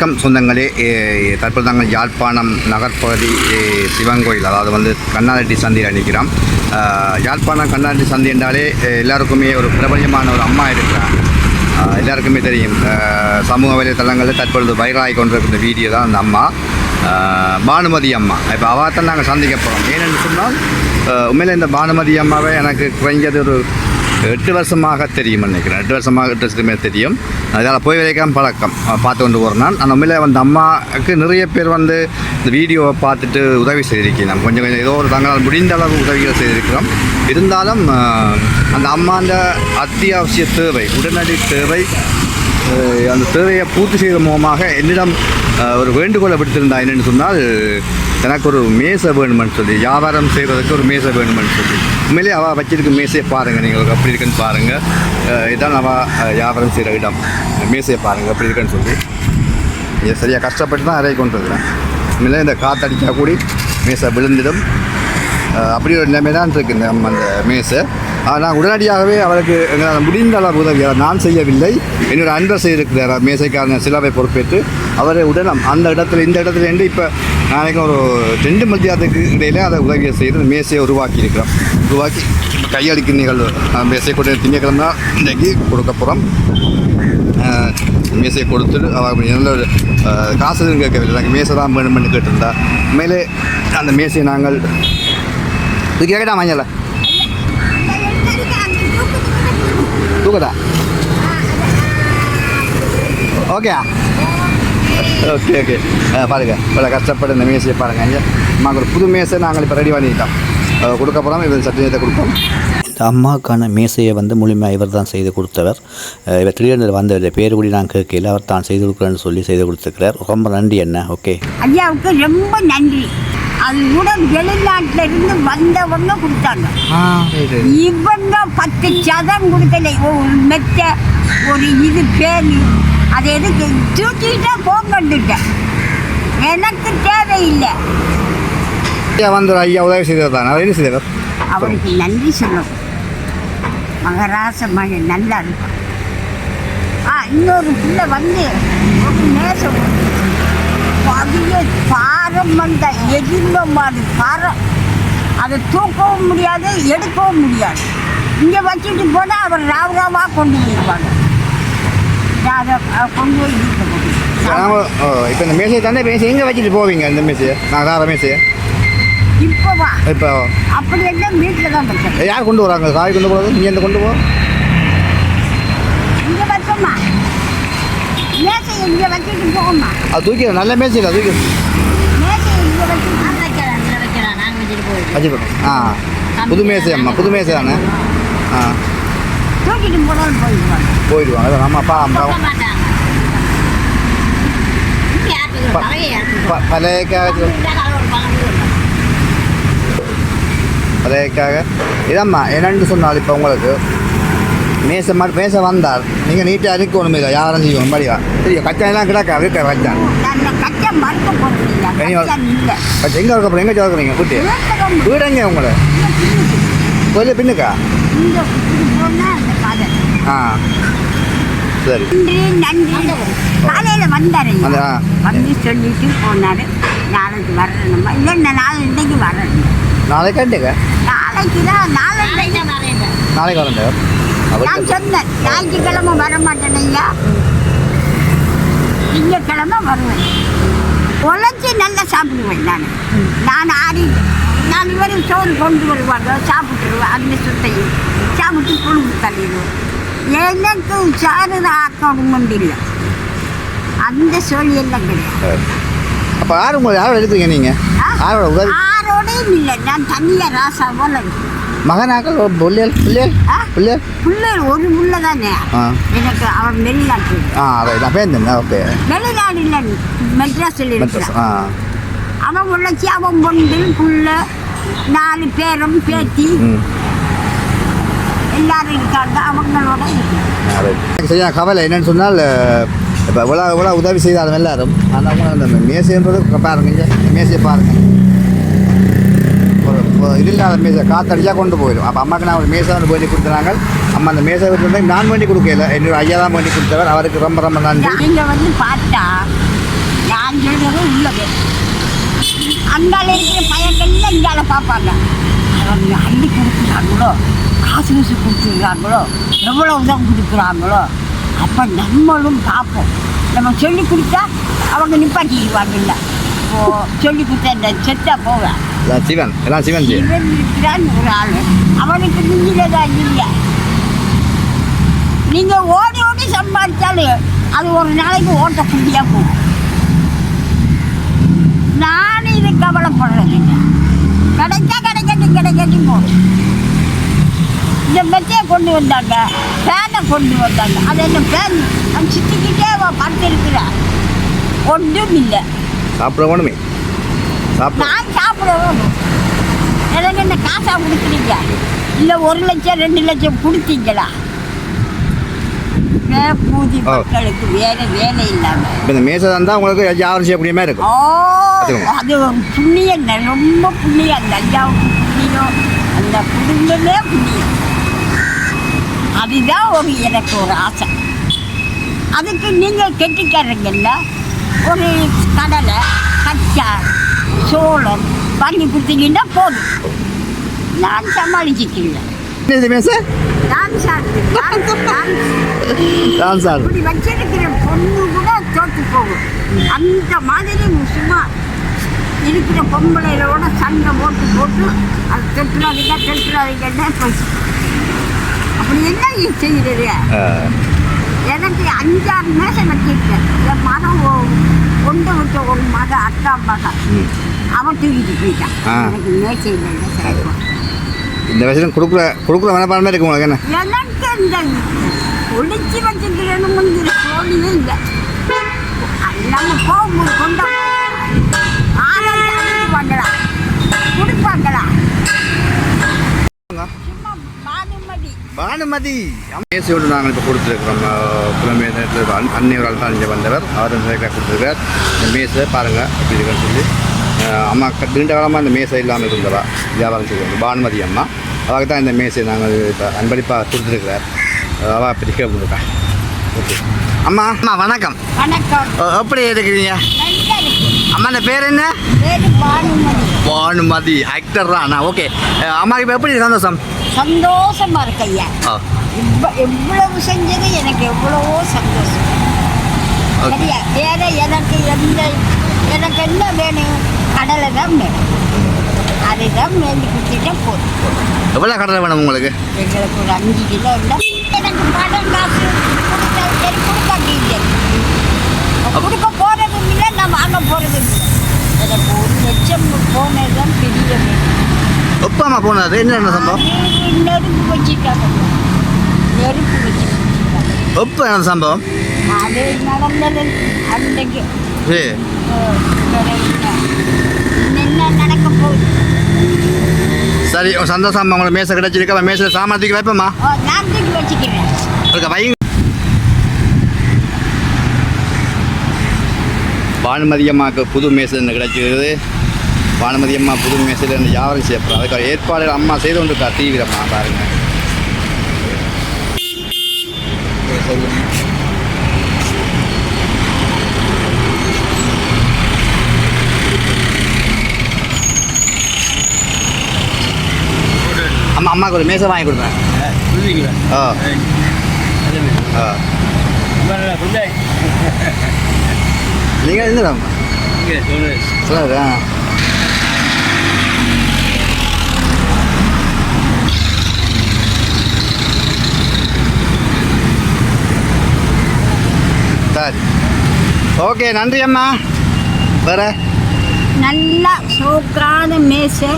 வணக்கம் சொந்தங்களே. தற்போது நாங்கள் யாழ்ப்பாணம் நகர்ப்பகுதி சிவன் கோயில் அதாவது வந்து கண்ணாரெட்டி சந்தியில் நிற்கிறோம் யாழ்ப்பாணம் கண்ணாரெட்டி சந்தி என்றாலே எல்லாருக்குமே ஒரு பிரபலமான ஒரு அம்மா இருக்கிறாங்க. எல்லாருக்குமே தெரியும். சமூக வலைத்தளங்களில் தற்பொழுது வைரலாகி கொண்டிருக்கிற வீடியோ தான் அந்த அம்மா. பானுமதி அம்மா. இப்போ அவள் நாங்கள் சந்திக்க போகிறோம் ஏன்னு சொன்னால் உண்மையில் இந்த பானுமதி அம்மாவை எனக்கு குறைஞ்சது ஒரு எட்டு வருஷமாக தெரியும் நினைக்கிறேன். எட்டு வருஷமாக எட்டு வருஷத்துமே தெரியும். அதனால் போய் வரைக்கும் பழக்கம். பார்த்து கொண்டு போகிறேன் நான் அந்த உண்மையில வந்து அம்மாவுக்கு நிறைய பேர் வந்து இந்த வீடியோவை பார்த்துட்டு உதவி செய்திருக்கிறோம். கொஞ்சம் கொஞ்சம் ஏதோ ஒரு தங்களால் முடிந்த அளவு உதவிகள் செய்திருக்கிறோம். இருந்தாலும் அந்த அம்மாண்ட அத்தியாவசிய தேவை உடனடி தேவை அந்த தேவையை பூர்த்தி செய்த மூலமாக என்னிடம் ஒரு வேண்டுகோளை விடுத்திருந்தா என்னென்னு சொன்னால் எனக்கு ஒரு மேசை வேணுமென்னு சொல்லி வியாபாரம் செய்கிறதுக்கு ஒரு மேசை வேணுமென்னு சொல்லி. உண்மையிலே அவள் வச்சிருக்க மேசையை பாருங்கள் நீங்கள் அப்படி இருக்குன்னு பாருங்கள் இதுதான் இதான் அவள் வியாபாரம் செய்கிற இடம். மேசையை பாருங்கள் அப்படி இருக்குன்னு சொல்லி. இது சரியாக கஷ்டப்பட்டு தான் அறை கொண்டு இருக்கிறேன் உண்மையிலே இந்த காற்றடிச்சா கூடி மேசை விழுந்துடும். அப்படி ஒரு நிலைமை தான் இருக்குது இந்த நம்ம அந்த மேசை. ஆனால் உடனடியாகவே அவருக்கு எங்களால் முடிந்த அளவு உதவி நான் செய்யவில்லை. என்னோட அன்பர் செய்திருக்கிறார் மேசைக்காரன் சிலாவை பொறுப்பேற்று. அவரை உடனம் அந்த இடத்துல இந்த இடத்துல இருந்து இப்போ நாளைக்கு ஒரு ரெண்டு மத்தியானத்துக்கு இடையில அதை உதவியை செய்து மேசையை உருவாக்கி இருக்கிறோம் உருவாக்கி இப்போ நிகழ்வு. மேசை மேசையை கொண்டு திங்கக்கிழமை இன்றைக்கு கொடுக்க போகிறோம். மேசையை கொடுத்துட்டு அவள் நல்ல ஒரு காசு எதுவும் கேட்கவில்லை நாங்கள் மேசை தான் வேணும்னு கேட்டிருந்தா. உண்மையிலே அந்த மேசையை நாங்கள் இது கேட்கட்டா வாங்கலை தூக்கட்டா ஓகே ஓகே ஓகே பாருங்க. இவ்வளோ கஷ்டப்பட்டு இந்த மேசையை பாருங்க. ஐயா அம்மாவுக்கு ஒரு புது மேசை நாங்கள் இப்போ ரெடி பண்ணிட்டோம். அஹ், கொடுக்க போகிறோம் இது சர்டிஃபிகேட்டை கொடுப்போம். இந்த அம்மாவுக்கான மேசையை வந்து முழுமையாக இவர் தான் செய்து கொடுத்தவர். இவர் திடீர்னு வந்த பேர் கூடி நான் கேட்கல. அவர் தான் செய்து கொடுக்குறேன்னு சொல்லி செய்து கொடுத்துருக்கிறார். ரொம்ப நன்றி என்ன ஓகே ஐயாவுக்கு ரொம்ப நன்றி. அது கூட வெளிநாட்டுல இருந்து வந்தவங்க கொடுத்தாங்க இவங்க பத்து சதம் கொடுக்கல. ஒரு மெத்த ஒரு இது பேனி அதை எதுக்கு? தூக்கிட்டா போங்கண்டுட்டேன் எனக்கு தேவையில்லை. வந்து ஐயா உதவி செய்தவர் தான். என்ன செய்தவர் அவருக்கு நன்றி சொல்லணும். மகராச மழை நல்லா இருக்கும் ஆ இன்னொரு பிள்ளை வந்து நேசம் பாரம் வந்த எதிர்ந்த மாடு பாரம். அதை தூக்கவும் முடியாது எடுக்கவும் முடியாது. இங்கே வச்சுட்டு போனால் அவர் ராவ் ராவாக கொண்டு நான் அதை கொண்டு போய் போட்டு இப்போ இந்த மேசையை தானே மேசை எங்கே வச்சுட்டு போவீங்க இந்த மேசையை? நான் தார மேசையை. இப்போ வா. இப்போ? அப்படி எல்லாம் வீட்டில் தான் வச்சேன். யார் கொண்டு வராங்க? காய் கொண்டு போகிறது இங்கே இருந்து கொண்டு போ? இங்கே வச்சோம்மா. மேசை இங்கே வச்சுட்டு போகமா அது தூக்கி நல்ல மேசை இல்லை தூக்கி மேசை இங்கே வச்சுட்டு போட்டோம் ஆ புது மேசை அம்மா புது மேசை தானே ஆ போயிடுவாங்க அதான் நம்ம அப்பா அம்மா ப- பழையக்காக பழையக்காக இதம்மா என்னன்னு சொன்னால் இப்போ உங்களுக்கு மேசை மட்டும் மேசை வந்தால் நீங்கள் நீட்டாக இருக்கணும் இல்லை யாரும் செய்யணும் படிவா தெரியும் கச்சாலாம் கிடக்கா இருக்க கச்சை மறுக்க போகிறதில்ல நீ வா- கச்சை இல்லை எங்கே இருக்க எங்கே சேர்க்குறீங்க வீட்டு வீடு எங்கே உங்களை? கோயில் பின்னுக்கா? ஆ. சரி. நன்றி காலையில் வந்தார் வந்து சொல்லிட்டு போனார் நாளைக்கு வரணுமா நம்ம இல்லை நான் நாளை இன்றைக்கு வரேன் நாளைக்கு கண்டுங்க நாளைக்கு தான் நாளைக்கு நாளைக்கு வரேன் நான் சொன்னேன் ஞாயிற்றுக்கிழமை வர மாட்டேன் ஐயா திங்கக்கிழமை வருவேன் உழைச்சி நல்லா சாப்பிடுவேன் நான். நான் ஆடி நான் இவரும் சோறு கொண்டு வருவாங்க சாப்பிட்டுருவேன் அந்த சுத்தையும் சாப்பிட்டு புழுகு தள்ளிடுவேன் எனக்கு சாறு ஆக்கணும் இல்லை அந்த சூழ்நிலை கிடையாது. அப்போ யார் உங்களை யாரோட எடுக்கிறீங்க நீங்கள் ஆ? யாரோட உதவி. ஆரோடையும் இல்லை. நான் தனியாக ராசா போல. மகனாக்கள் ஒரு பிள்ளைகள் பிள்ளைகள்? பிள்ளைகள் பிள்ளை ஒரு புள்ள தானே எனக்கு அவன் வெளிநாட்டு ஆ அதை நான் பேருந்தேன் ஓகே. வெளிநாடு இல்லை மெட்ராஸில் மெட்ரஸ் இருக்கிறான் ஆ. அவன் உழைச்சி அவன் பொண்டு புள்ள நாலு பேரும் பேத்தி. எல்லாரும் இருக்காங்க அவங்களோட சரியான கவலை என்னன்னு சொன்னால் இப்போ இவ்வளோ இவ்வளோ உதவி செய்தாலும் எல்லாரும் ஆனால் அந்த மேசைன்றது பாருங்க மேசையை பாருங்க. ஒரு ஒரு இது இல்லாத மேசை காற்றடிச்சா கொண்டு போயிடும். அப்போ அம்மாக்கு நான் ஒரு மேசை வந்து வேண்டி கொடுத்துறாங்க அம்மா அந்த மேசை விட்டு நான் வேண்டி கொடுக்கல. என்னோட ஐயா தான் வேண்டி கொடுத்தவர். அவருக்கு ரொம்ப ரொம்ப நன்றி. நீங்க வந்து பார்த்தா உள்ளது. அங்கால இருக்கிற பையன்கள்லாம் இங்கால பார்ப்பாங்க. அவங்க அள்ளி கொடுக்குறாங்களோ காசு காசு கொடுத்துருக்காங்களோ எவ்வளோ தான் கொடுக்குறாங்களோ அப்போ நம்மளும் பார்ப்போம். நம்ம சொல்லி கொடுத்தா அவங்க நிப்பாட்டிடுவாங்கல்ல. ஓ சொல்லி கொடுத்தா இந்த செத்தா போவேன் சிவன் எல்லாம் சிவன் ஜி இவன் இருக்கிறான் ஒரு ஆள். அவனுக்கு மிஞ்சினதான் இல்லை. நீங்கள் ஓடி ஓடி சம்பாதிச்சாலும் அது ஒரு நாளைக்கு ஓட்டக்கூடியா போகும் நானும் இது கவலைப்படுறது இல்லை கிடைச்சா கிடைக்கட்டும் கிடைக்கட்டும் போகும் இந்த மெத்தையை கொண்டு வந்தாங்க ஃபேனை கொண்டு வந்தாங்க. அது என்ன ஃபேன் அவன் சித்திக்கிட்டே அவன் படுத்திருக்கிறான். ஒன்றும் இல்லை. சாப்பிட வேணுமே? சாப்பிட நான் சாப்பிடவும் எனக்கு என்ன காசா கொடுக்குறீங்க? இல்லை ஒரு லட்சம் ரெண்டு லட்சம் கொடுத்தீங்களா? பூதி ஓ. மக்களுக்கு வேலை வேலை இல்லாமல் இப்போ இந்த தான் உங்களுக்கு யாரும் செய்யக்கூடிய மாதிரி இருக்கும். அது புண்ணியம் தான், ரொம்ப புண்ணியம். அந்த ஐயாவுக்கு புண்ணியம் அந்த குடும்பமே புண்ணியம். அதுதான் ஒரு எனக்கு ஒரு ஆசை. அதுக்கு நீங்கள் கெட்டிக்காரங்கல்ல ஒரு கடலை கச்சா சோளம் வாங்கி கொடுத்தீங்கன்னா போதும். நான் சமாளிச்சுக்கிறேன். என்ன தான் சார் இப்படி வச்சிருக்கிற பொண்ணு கூட தோத்து போகும். அந்த மாதிரி சும்மா இருக்கிற பொம்பளைகளோட சண்டை போட்டு போட்டு அது தொட்டுறாதீங்க தொட்டுறாதீங்கன்னா அப்படி என்ன நீ செய்கிறது எனக்கு அஞ்சாறு மேசம் வச்சிருக்கேன் என் மகன் ஒ- கொண்டு விட்ட ஒரு மகன் அக்கா மகன். அவன் தூக்கிட்டு போயிட்டான். எனக்கு மேசை இல்லை சேர்ப்பான் இந்த வயசுல கொடுக்குற கொடுக்குற மனப்பான்மை இருக்கு உங்களுக்கு என்ன? எனக்கு இந்த ஒளிச்சு வச்சுக்கிறேன்னு தோணியே இல்லை. நம்ம போகும்போது கொண்ட ஆனந்தாங்களா கொடுப்பாங்களா? சும்மா பானுமதி. மேசையோடு நாங்கள் இப்போ கொடுத்துருக்குறோம் புலமேதத்தில் அன்னை ஒரு ஆள் தான் இங்கே வந்தவர். அவர் கொடுத்துருக்கார். இந்த மேசை பாருங்கள் எப்படி இருக்குன்னு சொல்லி. அம்மா நீண்ட காலமாக இந்த மேசை இல்லாமல் இருந்தவா? வியாபாரம் செய்வாங்க பானுமதி அம்மா. அவருக்கு தான் இந்த மேசை நாங்கள் இப்போ அன்பளிப்பாக கொடுத்துருக்கிறார். அவள் பிடிக்க கொடுக்கா ஓகே. அம்மா அம்மா வணக்கம். வணக்கம். எப்படி இருக்கிறீங்க அம்மா இந்த பேர் என்ன? பானுமதி. ஆக்டர் தான் ஓகே. அம்மாவுக்கு இப்போ எப்படி சந்தோஷம்? சந்தோஷமா இருக்கு ஐயா. எவ்வளவு செஞ்சது எனக்கு எவ்வளவோ சந்தோஷம். ஓகே. சரியா? வேற எனக்கு எந்த எனக்கு என்ன வேணும்? கடலை தான் வேணும். அதுதான் மேந்தி குத்திட்டா போதும் எவ்வளோ கடலை வேணும் உங்களுக்கு? எங்களுக்கு ஒரு அஞ்சு கிலோ இல்லை. எனக்கு பணம் காசு. கொடுத்தா சரி கொடுக்காட்டீங்க கொடுக்க போகிறதும் இல்லை நான் வாங்க போகிறதும் இல்லை. எனக்கு ஒரு லட்சம் போனது தான் பெரிய எப்போ அம்மா போனது? என்ன சம்பவம்? அது நெருப்பு வச்சுட்டாங்க. நெருப்பு வச்சு எப்போ என்ன சம்பவம்? அது நடந்தது அன்றைக்கு ஏ அஹ், வேற என்ன என்ன நடக்க போகுது சரி உன் சந்தோஷம் அம்மா உங்களுக்கு மேசை கிடைச்சிருக்க. வைப்பம்மா. ஓ, நான் தூக்கி வச்சுக்கிறேன். உங்களுக்கு வை பானுமதி அம்மாவுக்கு புது மேசை கிடைச்சிருக்குது. பானுமதி அம்மா புது மேசையில் இருந்து யாரும் செய்யப்படுறோம் அதுக்கு ஏற்பாடு அம்மா செய்து கொண்டிருக்கா தீவிரமா பாருங்க அம்மா அம்மாவுக்கு ஒரு மேசை வாங்கி கொடுத்தேன் ஆ. ஆ. நீங்கள் இருந்துடாம்மா சொல்லுங்க. சரி. ஓகே நன்றி அம்மா. வேற? நல்லா சூப்பரான மேசை.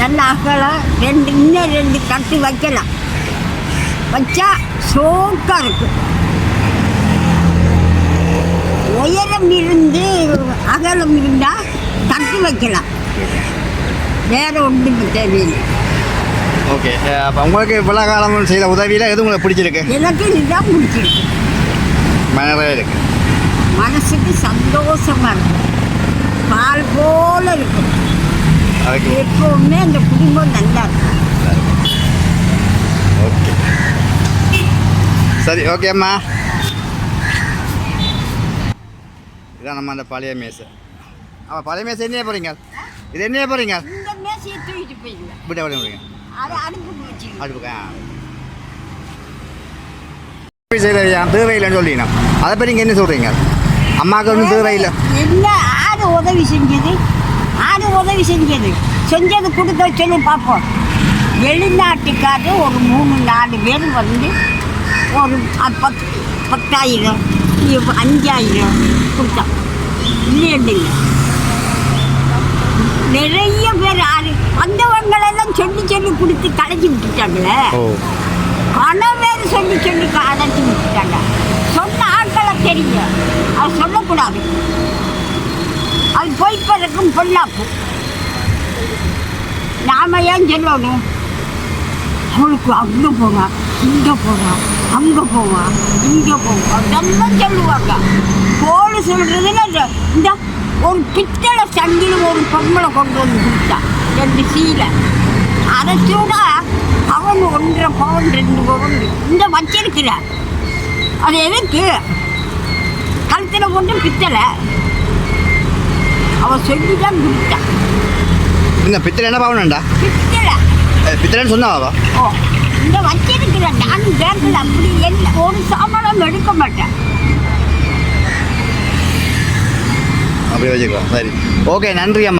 நல்ல அகலம் ரெண்டு இன்னும் ரெண்டு கட்டு வைக்கலாம். வச்சா சோக்காக இருக்கும் உயரம் இருந்து அகலம் இருந்தால் தட்டு வைக்கலாம். வேற ஒன்றும் தேவையில்லை. ஓகே அப்போ உங்களுக்கு இவ்வளோ காலம் செய்த உதவியில் எது உங்களுக்கு பிடிச்சிருக்கு? எனக்கு இதுதான் பிடிச்சிருக்கு. மனதே இருக்கு. மனசுக்கு சந்தோஷமா இருக்கும் பால் போல இருக்கும் எப்பவுமே அந்த குடும்பம் நல்லா இருக்கும். ஓகே. சரி ஓகே அம்மா. இதான் நம்ம அந்த பழைய மேசை. ஆமாம் பழைய மேசை என்ன போகிறீங்க இது என்ன போகிறீங்க விட்ட விட முடியுங்க அதை அடுப்புக்கு சொல்லிங்க அதை பற்றி நீங்கள் என்ன சொல்கிறீங்க அம்மாவுக்கு ஒன்றும் தேவையில்லை. என்ன உதவி செஞ்சது. ஆடு உதவி செஞ்சது. செஞ்சது கொடுக்க சொல்லி பார்ப்போம். வெளிநாட்டுக்காரர் ஒரு மூணு நாலு பேர் வந்து ஒரு பத் பத்தாயிரம் அஞ்சாயிரம் கொடுத்தான் இல்லைன்னு இல்லை நிறைய பேர் ஆடு வந்தவங்களெல்லாம் சொல்லி சொல்லி கொடுத்து கலைச்சி விட்டுட்டாங்களே. ஓ. கணவர் சொல்லி சொல்லி அடைச்சி விட்டுட்டாங்க. சொன்ன ஆட்களை தெரியும். அது சொல்லக்கூடாது. பொய்ப்பதற்கும் பொல்லாப்பு. நாம ஏன் சொல்லணும்? அவளுக்கு அங்கே போவா இங்கே போவா அங்கே போவா இங்கே போவா. அதெல்லாம் சொல்லுவாங்க. கோழி சொல்கிறதுன்னு இந்த- இந்த ஒரு பித்தளை சங்கில் ஒரு பொம்பளை கொண்டு வந்து கொடுத்தா ரெண்டு சீலை. அதை சூட அவன் ஒன்றரை பவுன் ரெண்டு பவுன் இந்த வச்சிருக்கிற அது எதுக்கு? கழுத்தில் கொண்டு பித்தளை. அவ சொல்லி தான் கொடுத்தா இந்த பித்தளை என்ன பாவனண்டா பித்தளை பித்தளைன்னு சொன்னாவா ஓ இந்த வச்சிருக்கிற நானும் பேங்கில் அப்படி என்ன ஒரு சாமானும் எடுக்க மாட்டேன் அப்படி வச்சுக்கலாம் சரி ஓகே நன்றி அம்மா